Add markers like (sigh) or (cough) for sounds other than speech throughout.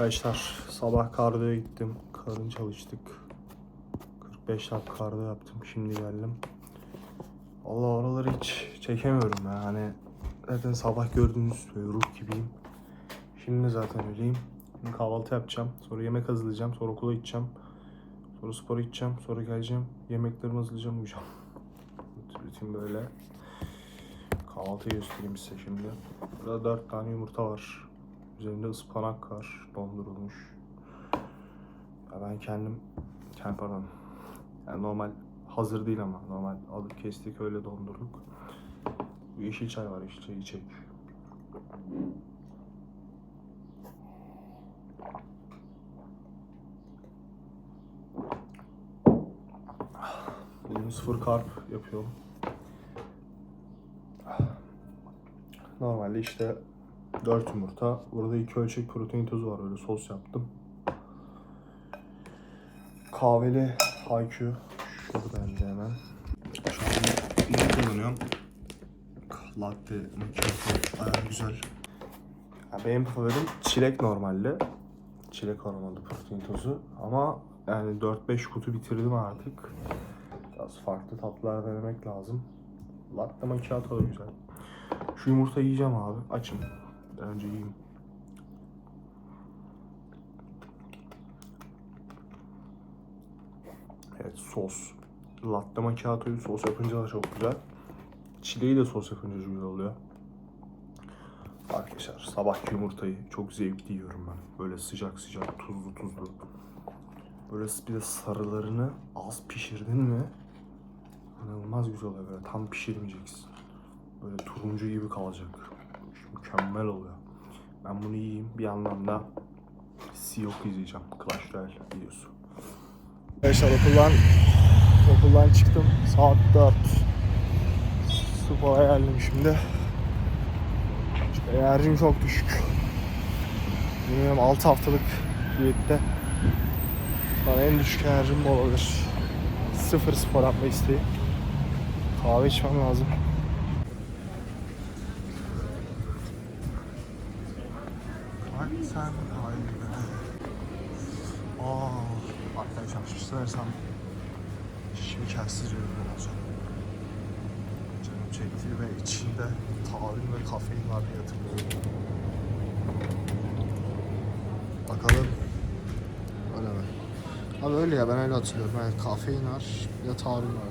Arkadaşlar sabah kardiyoya gittim. Karın çalıştık. 45 dakika kardiyo yaptım. Şimdi geldim. Allah oraları hiç çekemiyorum ya. Hani zaten sabah gördüğünüz böyle ruh gibiyim. Şimdi zaten öyleyim. Şimdi kahvaltı yapacağım. Sonra yemek hazırlayacağım. Sonra okula gideceğim. Sonra spora gideceğim. Sonra geleceğim. Yemeklerimi hazırlayacağım. Uyuyacağım. Rutin böyle. Kahvaltı göstereyim size şimdi. Burada 4 tane yumurta var. Üzerinde ıspanak var. Dondurulmuş. Ya ben kendim... Kendim pardon. Yani normal hazır değil ama normal alıp kestik öyle dondurduk. Bu yeşil çay var yeşil çayı içecek. Bugün sıfır karp yapıyorum. Normalde işte 4 yumurta. Burada 2 ölçek protein tozu var. Öyle sos yaptım. Kahveli IQ. Şurada bende hemen. Şu an bunu kullanıyorum. Latte macchiato baya güzel. Ya benim favorim çilek normalde. Çilek aromalı protein tozu. Ama yani 4-5 kutu bitirdim artık. Biraz farklı tatlar denemek lazım. Latte macchiato da güzel. Şu yumurtayı yiyeceğim abi. Açım. Önce yiyeyim. Evet sos. Latte macchiato'yu sos yapınca da çok güzel. Çileği de sos yapınca güzel oluyor. Arkadaşlar sabahki yumurtayı çok zevkli yiyorum ben. Böyle sıcak sıcak tuzlu tuzlu. Böyle bir de sarılarını az pişirdin mi inanılmaz güzel oluyor. Böyle tam pişirmeyeceksin. Böyle turuncu gibi kalacak. Mükemmel oluyor. Ben bunu yiyeyim. Bir yandan da Siyok izleyeceğim. Clash Royale videosu. Arkadaşlar okuldan okuldan çıktım. Saat 4. Spora geldim şimdi. İşte enerjim çok düşük. Bilmiyorum 6 haftalık diyette. Bana en düşük enerjim bu olabilir. Sıfır spor yapma isteği. Kahve içmem lazım. Bak sen haline. Aa, arkadaşlar şu seversem şekersiz ürün olacak. Canım çekti ve içinde tahin ve kafein var diye hatırlıyorum. Bakalım. Öyle mi? Abi öyle ya ben öyle hatırlıyorum. Yani kafein var ya tahin var.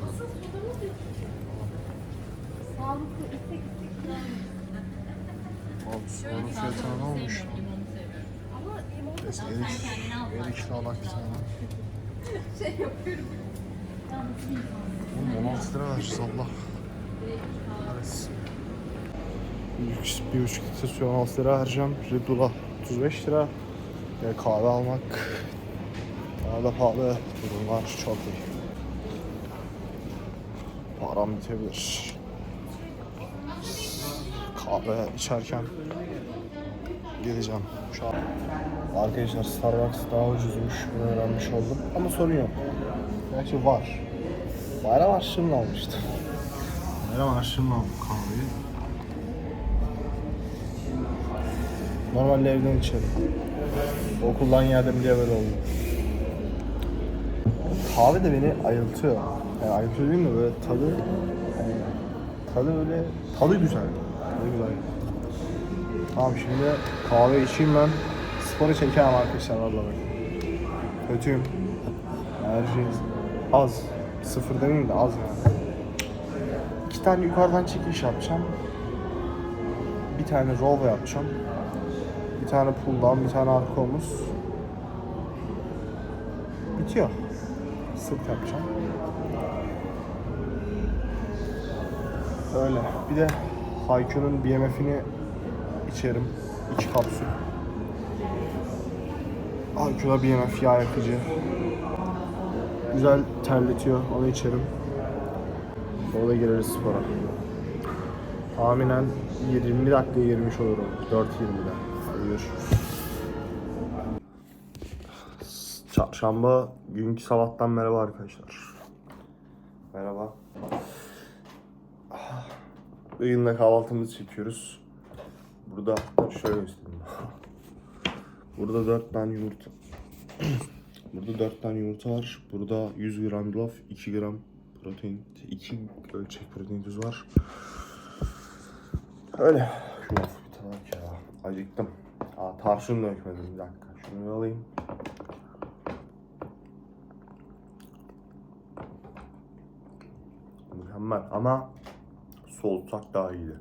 Sağlıklı istek istek Abi fiyatına ne olmuş? Neyse erik, erikli alak tane. şey yapıyorum. Oğlum 16 lira vereceğiz Allah. Evet. Bir, buçuk litre suya 16 lira harcayacağım. Red Bull'a 35 lira. Ve kahve almak daha da pahalı. Durumlar çok iyi. Param bitebilir. Kahve içerken geleceğim şu an. Arkadaşlar Starbucks daha ucuzmuş. Bunu öğrenmiş oldum. Ama sorun yok. Gerçi var. Bayram harçlığımla almıştım. Bayram harçlığımla aldım kahveyi. Normalde evden içerim. Okuldan geldim diye böyle oldu. Kahve de beni ayıltıyor. Yani ayıltıyor değil mi? Böyle tadı yani tadı böyle tadı güzel. Tadı güzel. Tamam şimdi kahve içeyim ben. Sporu çekemem arkadaşlar vallahi. Kötüyüm. Enerji az. Sıfır demeyeyim de az yani. İki tane yukarıdan çekiş yapacağım. Bir tane roll yapacağım. Bir tane pull down, bir tane arka omuz. Bitiyor. Sırt yapacağım. Öyle. Bir de Haikyu'nun BMF'ini içerim. İki kapsül. Haikyu'da BMF yağ yakıcı. Güzel terletiyor. Onu içerim. Sonra gireriz spora. Tahminen 20 dakika girmiş olurum. 4.20'de. Hadi görüşürüz. Çarşamba günkü sabahtan merhaba arkadaşlar. Merhaba. Bugün de kahvaltımızı çekiyoruz. Burada şöyle göstereyim. Burada 4 tane yumurta. (clears throat) Burada 4 tane yumurta var. Burada 100 gram yulaf, 2 gram protein, 2 ölçek protein tuz var. Öyle. Yulaf bir tane ya. Acıktım. Aa, tarçın dökmedim bir dakika. Şunu alayım. Mükemmel ama soğutsak daha iyiydi.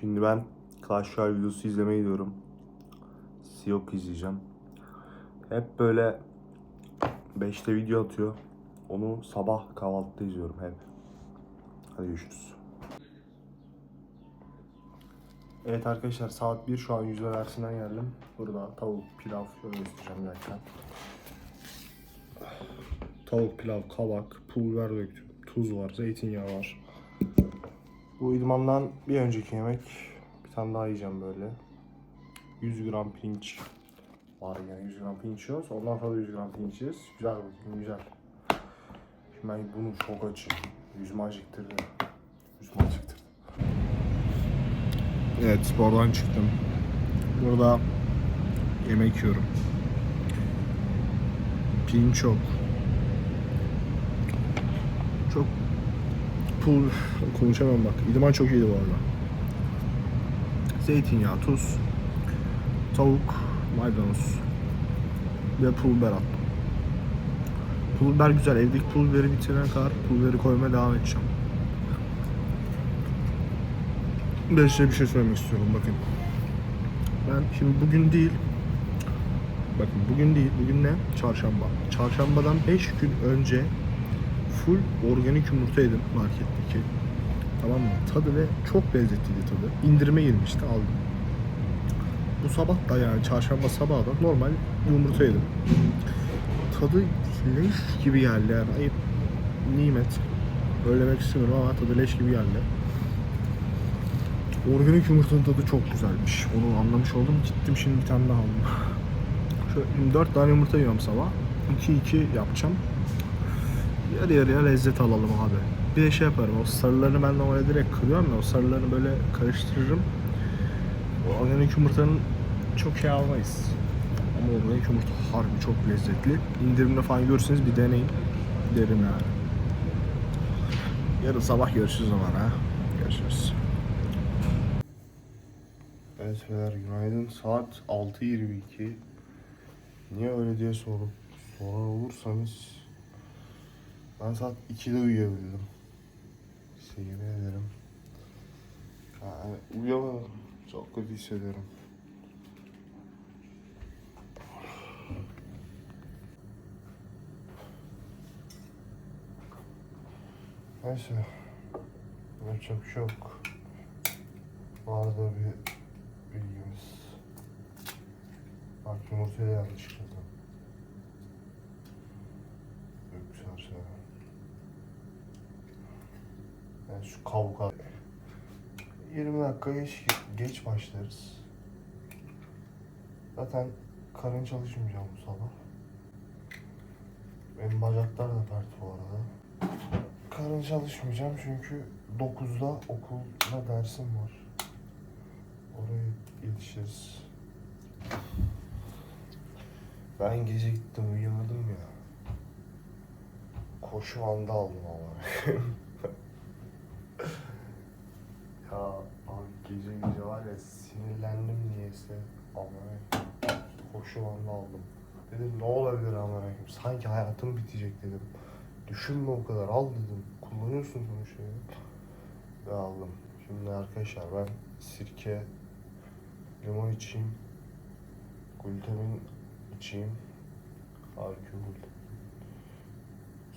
Şimdi ben Clash Royale videosu izlemeye gidiyorum. Siyok izleyeceğim. Hep böyle 5'te video atıyor. Onu sabah kahvaltıda izliyorum hep. Hadi görüşürüz. Evet arkadaşlar saat 1 şu an yüzme dersinden geldim. Burada tavuk, pilav şöyle göstereceğim bir dakika. Tavuk, pilav, kabak, pul biber döktüm. Tuz var, zeytinyağı var. Bu idmandan bir önceki yemek. Bir tane daha yiyeceğim böyle. 100 gram pirinç var yani 100 gram pirinç yiyoruz. Ondan sonra da 100 gram pirinç yiyeceğiz. Güzel bakayım güzel. Şimdi ben bunu çok açım. Yüzümü acıktırdı. Yüzümü acıktırdı. Evet spordan çıktım. Burada yemek yiyorum. Pirinç çok. Çok pul konuşamam bak. İdman çok iyiydi bu arada. Zeytinyağı, tuz, tavuk, maydanoz ve pul biber attım. Pul biber güzel. Evdeki pul biberi bitirene kadar pul biberi koymaya devam edeceğim. Ben size bir şey söylemek istiyorum bakın. Ben şimdi bugün değil Bakın bugün değil, bugün ne? Çarşamba. Çarşambadan 5 gün önce full organik yumurta yedim marketteki. Tamam mı? Tadı ve çok lezzetliydi tadı. İndirime girmişti aldım. Bu sabah da yani çarşamba sabahı da normal yumurta yedim. Tadı leş gibi geldi yani. Ayıp, nimet. Öyle demek istemiyorum ama tadı leş gibi geldi. Organik yumurtanın tadı çok güzelmiş. Onu anlamış oldum. Gittim şimdi bir tane daha aldım. (laughs) Şöyle, şimdi 4 tane yumurta yiyorum sabah. 2-2 yapacağım. Yarı yarıya lezzet alalım abi. Bir de şey yaparım. O sarılarını ben normalde direkt kırıyorum ya. O sarılarını böyle karıştırırım. Organik yumurtanın çok şey almayız. Ama organik yumurta harbi çok lezzetli. İndirimde falan görürseniz bir deneyin. Derim yani. Yarın sabah görüşürüz o zaman ha. Görüşürüz. Evet beyler günaydın. Saat 6.22. Niye öyle diye sorup sorar olursanız ben saat 2'de uyuyabildim. Size yemin ederim. Yani uyuyamadım. Çok kötü hissediyorum. Neyse. Yapacak bir şey yok. Vardı bir bilgimiz. Bak yumurtayı yanlış kırdım. Güzel şey. Yani şu kavga. 20 dakika geç, geç başlarız. Zaten karın çalışmayacağım bu sabah. Benim bacaklar da pert bu arada. Karın çalışmayacağım çünkü 9'da okulda dersim var. Oraya yetişiriz. Ben gece gittim uyuyamadım ya. Koşu anda aldım ama. (laughs) ya abi gece gece var ya sinirlendim niyeyse ama koşu anda aldım. Dedim ne olabilir ama sanki hayatım bitecek dedim. Düşünme o kadar al dedim. Kullanıyorsun sonuçta dedim. Ve aldım. Şimdi arkadaşlar ben sirke, limon içeyim, glutamin içeyim. Glutamin.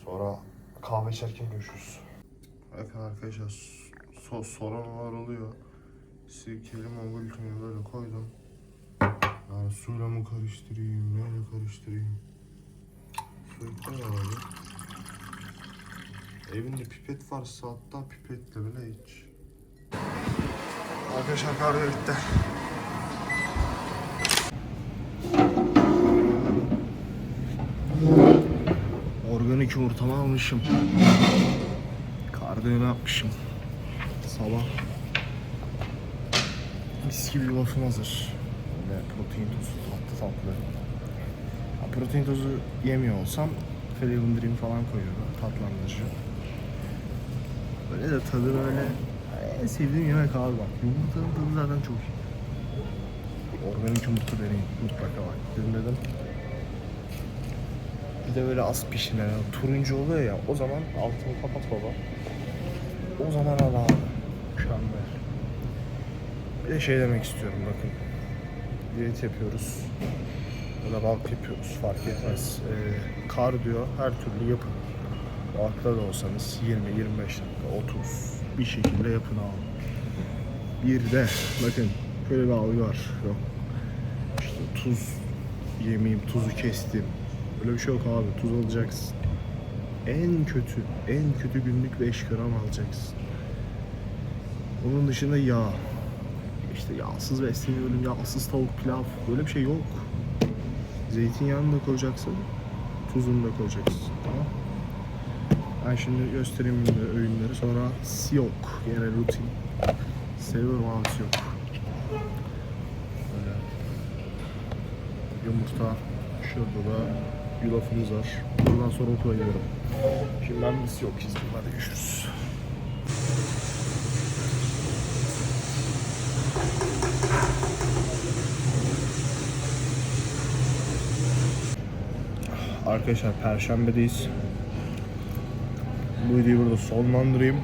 Sonra kahve içerken görüşürüz. Bakın arkadaşlar sos soranlar oluyor. Sirke, limon, glutamini böyle koydum. Yani suyla mı karıştırayım, neyle karıştırayım? De abi. Evinde pipet varsa hatta pipetle bile iç. Arkadaşlar kargo bitti. Organik yumurtamı almışım. Kardiyo yapmışım. Sabah. Mis gibi yulafım hazır. böyle protein tozu tatlı tatlı. Ya protein tozu yemiyor olsam Flavor falan koyuyorum tatlandırıcı. Böyle de tadı böyle en sevdiğim yemek abi bak. Yumurtanın tadı zaten çok iyi. Organik yumurta deneyin mutlaka bak. Dedim dedim. Bir de böyle az pişmeler, turuncu oluyor ya o zaman altını kapat baba. O zaman al abi. Mükemmel. Bir şey demek istiyorum bakın. Diyet yapıyoruz. Ya da bulk yapıyoruz fark etmez. Ee, kardiyo her türlü yapın. Bulk'ta da olsanız 20-25 dakika 30 bir şekilde yapın abi. Bir de bakın şöyle bir algı var. Yok. İşte tuz yemeyeyim, tuzu kestim. Öyle bir şey yok abi. Tuz alacaksın. En kötü, en kötü günlük 5 gram alacaksın. Onun dışında yağ. İşte yağsız besleniyorum, yağsız tavuk pilav. Böyle bir şey yok. Zeytinyağını da koyacaksın, tuzunu da koyacaksın. Tamam. Ben şimdi göstereyim öğünleri- öğünleri. Sonra siyok. Yine rutin. Seviyorum abi siyok. Böyle. Yumurta. Şurada da yulafımız var. Buradan sonra okula gidiyorum. Şimdi ben bir siyok çizdim. Hadi görüşürüz. Arkadaşlar Perşembedeyiz. Bu videoyu burada sonlandırayım.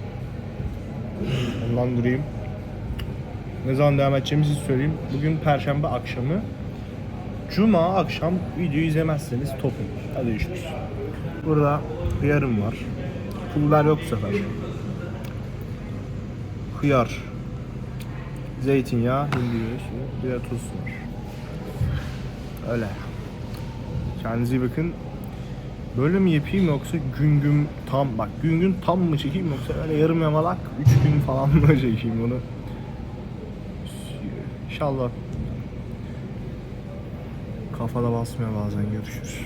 Sonlandırayım. Ne zaman devam edeceğimizi söyleyeyim. Bugün Perşembe akşamı. Cuma akşam videoyu izlemezseniz topun. Hadi görüşürüz. Burada hıyarım var. Pul biber yok bu sefer. Hıyar. Zeytinyağı, hindi yağı, bir de tuz var. Öyle. Kendinize iyi bakın. Böyle mi yapayım yoksa gün gün tam bak gün gün tam mı çekeyim yoksa öyle yarım yamalak 3 gün falan mı (laughs) çekeyim onu? İnşallah kafada basmıyor bazen görüşürüz.